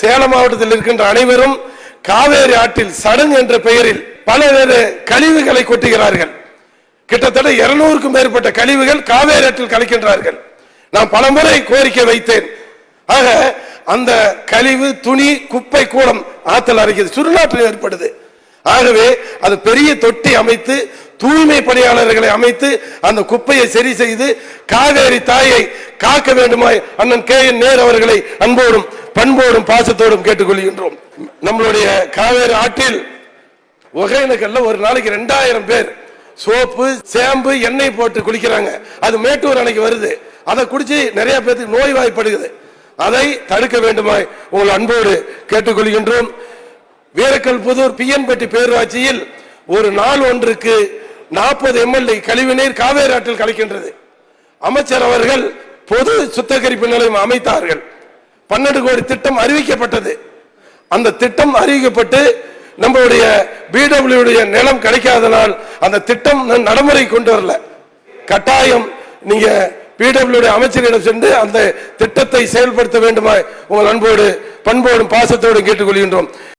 சேலம் மாவட்டத்தில் இருக்கின்ற அனைவரும் காவேரி ஆற்றில் சடங்கு என்ற பெயரில் பலவேறு கழிவுகளை கொட்டுகிறார்கள். கிட்டத்தட்ட இருநூறுக்கும் மேற்பட்ட கழிவுகள் காவேரி ஆற்றில் கலைக்கின்றார்கள். நான் பலமுறை கோரிக்கை வைத்தேன். ஆக அந்த கழிவு துணி குப்பை கூடம் ஆற்றல் அரைக்கிறது சுருளாற்று ஏற்படுது. ஆகவே அது பெரிய தொட்டி அமைத்து தூய்மை பணியாளர்களை அமைத்து அந்த குப்பையை சரி செய்து காவேரி தாயை காக்க வேண்டுமாய் அண்ணன் கே என் நேர் அவர்களை அன்போடும் பண்போடும் பாசத்தோடும் கேட்டுக்கொள்கின்றோம். நம்மளுடைய காவேரி ஆற்றில் ஒகேனக்கல்ல ஒரு நாளைக்கு ரெண்டாயிரம் பேர் சோப்பு சேம்பு எண்ணெய் போட்டு குளிக்கிறாங்க. அது மேட்டூர் அணைக்கு வருது. அதை குடிச்சு நிறைய பேருக்கு நோய்வாய்ப்படுகிறது. அதை தடுக்க வேண்டுமாய் உங்கள் அன்போடு கேட்டுக்கொள்கின்றோம். வீரக்கல் புதூர் பிஎன்பட்டி பேரூராட்சியில் ஒரு நாள் ஒன்றுக்கு நாற்பது எம்எல்ஏ கழிவுநீர் காவேரி ஆற்றில் கலக்கின்றது. அமைச்சர் அவர்கள் பொது சுத்தகரிப்பு நிலையம் அமைத்தார்கள். பன்னெண்டு கோடி திட்டம் அறிவிக்கப்பட்டது. அந்த திட்டம் அறிவிக்கப்பட்டு நம்மளுடைய பிடபிள்யூடைய நிலம் கிடைக்காதனால் அந்த திட்டம் நடைமுறை கொண்டு வரல. கட்டாயம் நீங்க பிடபிள்யூடைய அமைச்சரிடம் சென்று அந்த திட்டத்தை செயல்படுத்த வேண்டுமா உங்கள் அன்போடு பண்போடும் பாசத்தோடும் கேட்டுக்கொள்கின்றோம்.